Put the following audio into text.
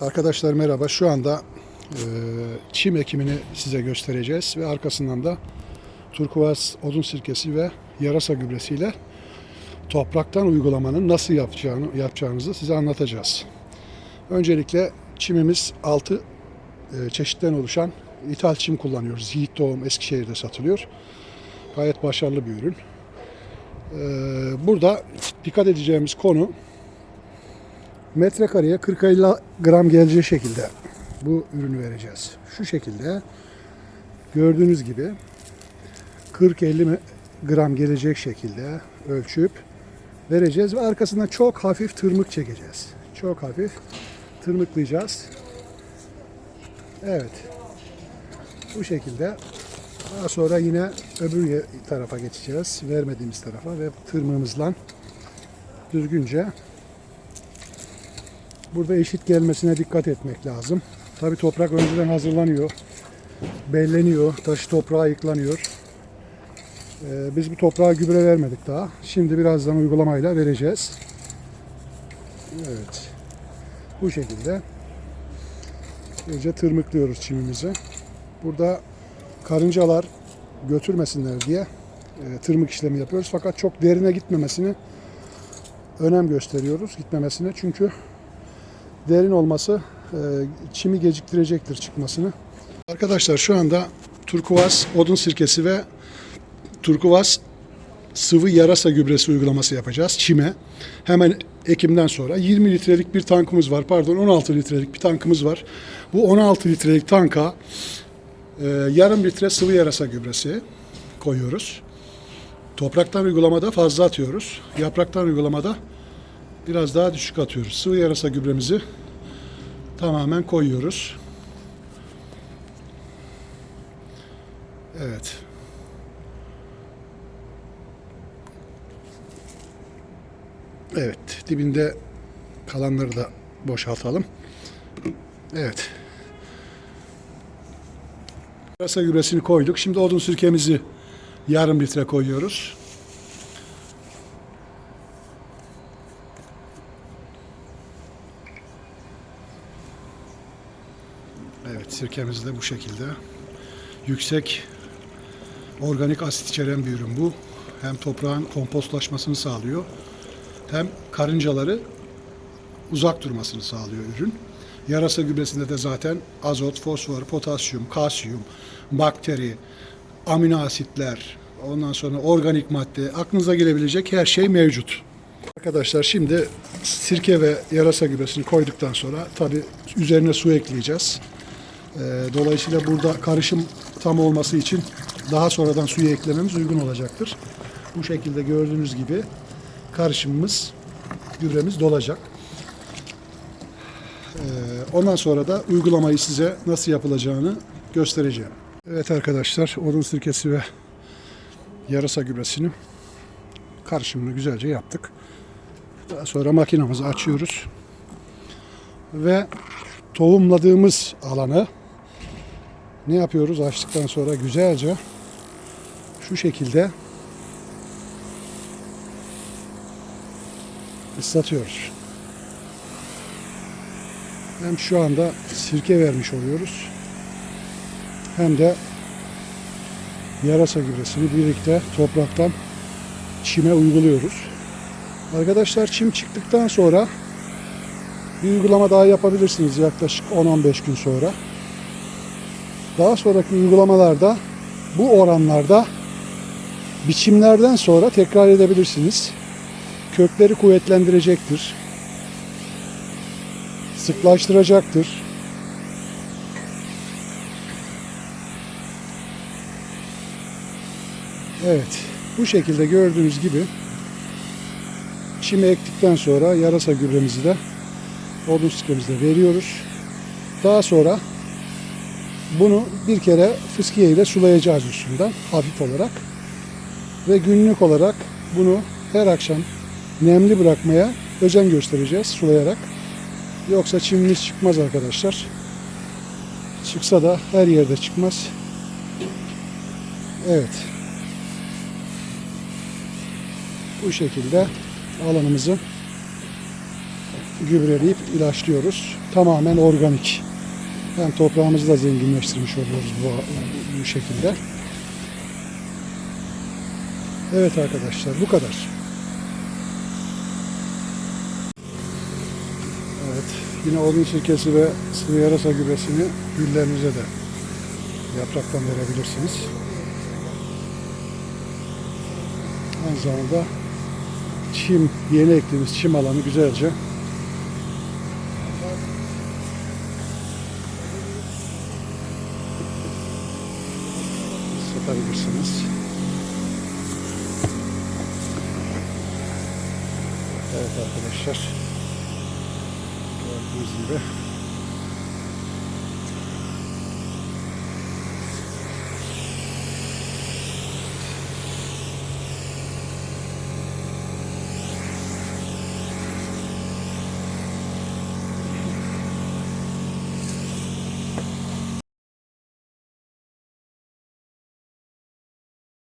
Arkadaşlar merhaba. Şu anda e, çim ekimini size göstereceğiz ve arkasından da turkuaz odun sirkesi ve yarasa gübresiyle topraktan uygulamanın nasıl yapacağını yapacağınızı size anlatacağız. Öncelikle çimimiz 6 çeşitten oluşan ithal çim kullanıyoruz. Yiğit Doğum Eskişehir'de satılıyor. Gayet başarılı bir ürün. E, burada dikkat edeceğimiz konu metrekareye 40-50 gram geleceği şekilde bu ürünü vereceğiz. Şu şekilde gördüğünüz gibi 40-50 gram gelecek şekilde ölçüp vereceğiz ve arkasından çok hafif tırmık çekeceğiz. Çok hafif tırmıklayacağız. Evet. Bu şekilde daha sonra yine öbür tarafa geçeceğiz. Vermediğimiz tarafa ve tırmığımızla düzgünce Burada eşit gelmesine dikkat etmek lazım. Tabi toprak önceden hazırlanıyor. Belleniyor. Taşı toprağa ayıklanıyor. Ee, biz bu toprağa gübre vermedik daha. Şimdi birazdan uygulamayla vereceğiz. Evet. Bu şekilde. Önce tırmıklıyoruz çimimizi. Burada karıncalar götürmesinler diye e, tırmık işlemi yapıyoruz. Fakat çok derine gitmemesini önem gösteriyoruz. Gitmemesine çünkü derin olması e, çimi geciktirecektir çıkmasını. Arkadaşlar şu anda turkuaz odun sirkesi ve turkuaz sıvı yarasa gübresi uygulaması yapacağız çime. Hemen ekimden sonra 20 litrelik bir tankımız var. Pardon 16 litrelik bir tankımız var. Bu 16 litrelik tanka e, yarım litre sıvı yarasa gübresi koyuyoruz. Topraktan uygulamada fazla atıyoruz. Yapraktan uygulamada biraz daha düşük atıyoruz. Sıvı yarasa gübremizi tamamen koyuyoruz. Evet. Evet, dibinde kalanları da boşaltalım. Evet. Yarasa gübresini koyduk. Şimdi odun sirkemizi yarım litre koyuyoruz. Evet, sirkemiz de bu şekilde. Yüksek organik asit içeren bir ürün bu. Hem toprağın kompostlaşmasını sağlıyor, hem karıncaları uzak durmasını sağlıyor ürün. Yarasa gübresinde de zaten azot, fosfor, potasyum, kalsiyum, bakteri, amino asitler, ondan sonra organik madde, aklınıza gelebilecek her şey mevcut. Arkadaşlar şimdi sirke ve yarasa gübresini koyduktan sonra tabi üzerine su ekleyeceğiz. Ee, Dolayısıyla burada karışım tam olması için daha sonradan suyu eklememiz uygun olacaktır. Bu şekilde gördüğünüz gibi karışımımız, gübremiz dolacak. Ee, Ondan sonra da uygulamayı size nasıl yapılacağını göstereceğim. Evet arkadaşlar, odun sirkesi ve yarasa gübresini karışımını güzelce yaptık. Daha sonra makinamızı açıyoruz. Ve tohumladığımız alanı ne yapıyoruz? Açtıktan sonra güzelce şu şekilde ıslatıyoruz. Hem şu anda sirke vermiş oluyoruz. Hem de yarasa gübresini birlikte topraktan çime uyguluyoruz. Arkadaşlar çim çıktıktan sonra bir uygulama daha yapabilirsiniz yaklaşık 10-15 gün sonra. Daha sonraki uygulamalarda bu oranlarda biçimlerden sonra tekrar edebilirsiniz. Kökleri kuvvetlendirecektir. Sıklaştıracaktır. Evet, bu şekilde gördüğünüz gibi çimi ektikten sonra yarasa gübremizi de odun sıkımızda veriyoruz. Daha sonra bunu bir kere fıskiye ile sulayacağız üstünden hafif olarak. Ve günlük olarak bunu her akşam nemli bırakmaya özen göstereceğiz sulayarak. Yoksa çimimiz çıkmaz arkadaşlar. Çıksa da her yerde çıkmaz. Evet. Bu şekilde alanımızı gübreleyip ilaçlıyoruz. Tamamen organik. Hem toprağımızı da zenginleştirmiş oluyoruz bu, bu şekilde. Evet arkadaşlar bu kadar. Evet yine odun sirkesi ve sıvı yarasa gübresini güllerinize de yapraktan verebilirsiniz. Aynı zamanda çim, yeni ektiğimiz çim alanı güzelce satabilirsiniz. Evet arkadaşlar. Gördüğünüz gibi